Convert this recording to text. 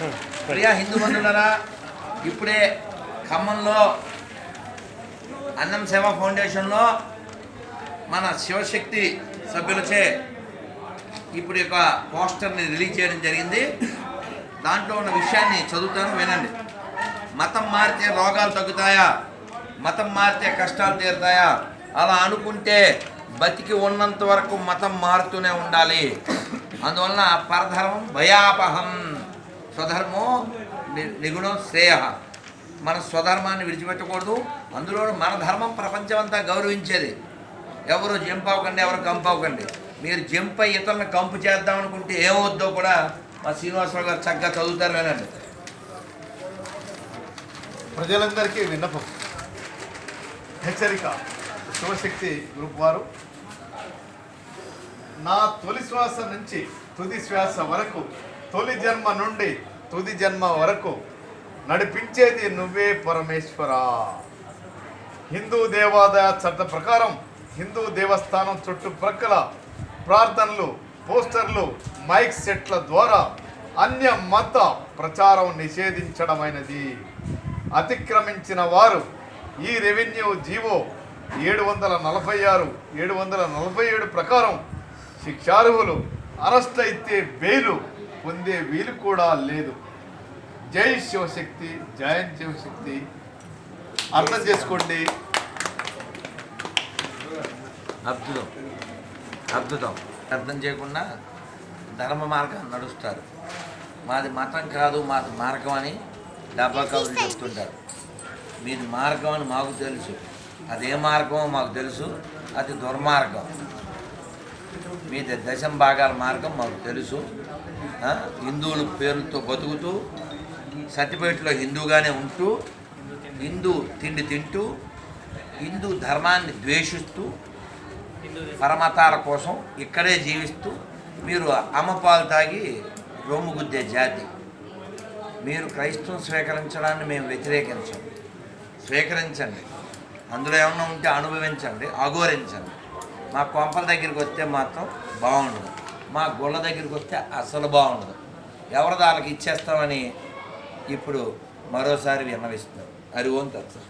ప్రియా హిందూ బంధువులరా ఇప్పుడే ఖమ్మంలో అన్నం సేవా ఫౌండేషన్లో మన శివశక్తి సభ్యులచే ఇప్పుడు యొక్క పోస్టర్ని రిలీజ్ చేయడం జరిగింది. దాంట్లో ఉన్న విషయాన్ని చదువుతాను వినండి. మతం మారితే రోగాలు తగ్గుతాయా? మతం మారితే కష్టాలు తీరుతాయా? అలా అనుకుంటే బతికి ఉన్నంత వరకు మతం మారుతూనే ఉండాలి. అందువలన పరధర్మం భయాపహం. స్వధర్మో ని- నిగుణం శ్రేయ. మన స్వధర్మాన్ని విడిచిపెట్టకూడదు. అందులో మన ధర్మం ప్రపంచమంతా గౌరవించేది. ఎవరు జంప్ అవ్వకండి ఎవరు కంపు అవ్వకండి మీరు జంప్ అయ్యి ఇతరులను కంపు చేద్దాం అనుకుంటే ఏమవుద్దో కూడా మా శ్రీనివాసరావు గారు చక్కగా చదువుతారు వినండి. ప్రజలందరికీ విన్నపం. హెచ్చరిక. శివశక్తి గ్రూప్ వారు. నా తొలి శ్వాస నుంచి తుది శ్వాస వరకు తొలి జన్మ నుండి తుది జన్మ వరకు నడిపించేది నువ్వే పరమేశ్వర. హిందూ దేవాదాయ చట్ట ప్రకారం హిందూ దేవస్థానం చుట్టుప్రక్కల ప్రార్థనలు పోస్టర్లు మైక్ సెట్ల ద్వారా అన్య మత ప్రచారం నిషేధించడమైనది. అతిక్రమించిన వారు ఈ రెవెన్యూ జీవో ఏడు వందల నలభై ఆరు ఏడు వందల నలభై ఏడు ప్రకారం శిక్షార్హులు అరెస్ట్ అయితే బెయిలు పొందే వీలు కూడా లేదు. జై శివశక్తి జయం శివశక్తి. అర్థం చేసుకోండి. అద్భుతం. అద్భుతం. అర్థం చేయకుండా ధర్మ మార్గం నడుస్తారు. మాది మతం కాదు మాది మార్గం అని డబ్బా కబుర్లు చెప్తుంటారు. మీది మార్గం అని మాకు తెలుసు. అదే మార్గమో మాకు తెలుసు. అది దుర్మార్గం. మీది దశం భాగాల మార్గం మాకు తెలుసు. హిందువుల పేరుతో బతుకుతూ సర్టిఫికేట్లో హిందూగానే ఉంటూ హిందూ తిండి తింటూ హిందూ ధర్మాన్ని ద్వేషిస్తూ పరమతాల కోసం ఇక్కడే జీవిస్తూ మీరు అమ్మపాలు తాగి రొమ్ము గుద్దే జాతి. మీరు క్రైస్తవం స్వీకరించడాన్ని మేము వ్యతిరేకించం. స్వీకరించండి. అందులో ఏమన్నా ఉంటే అనుభవించండి అఘోరించండి మా కొంపల దగ్గరికి వస్తే మాత్రం బాగుండదు. మా గుళ్ళ దగ్గరికి వస్తే అసలు బాగుండదు. ఎవరి వాళ్ళకి ఇచ్చేస్తామని ఇప్పుడు మరోసారి విన్నవిస్తున్నారు. అది ఓం తత్సం.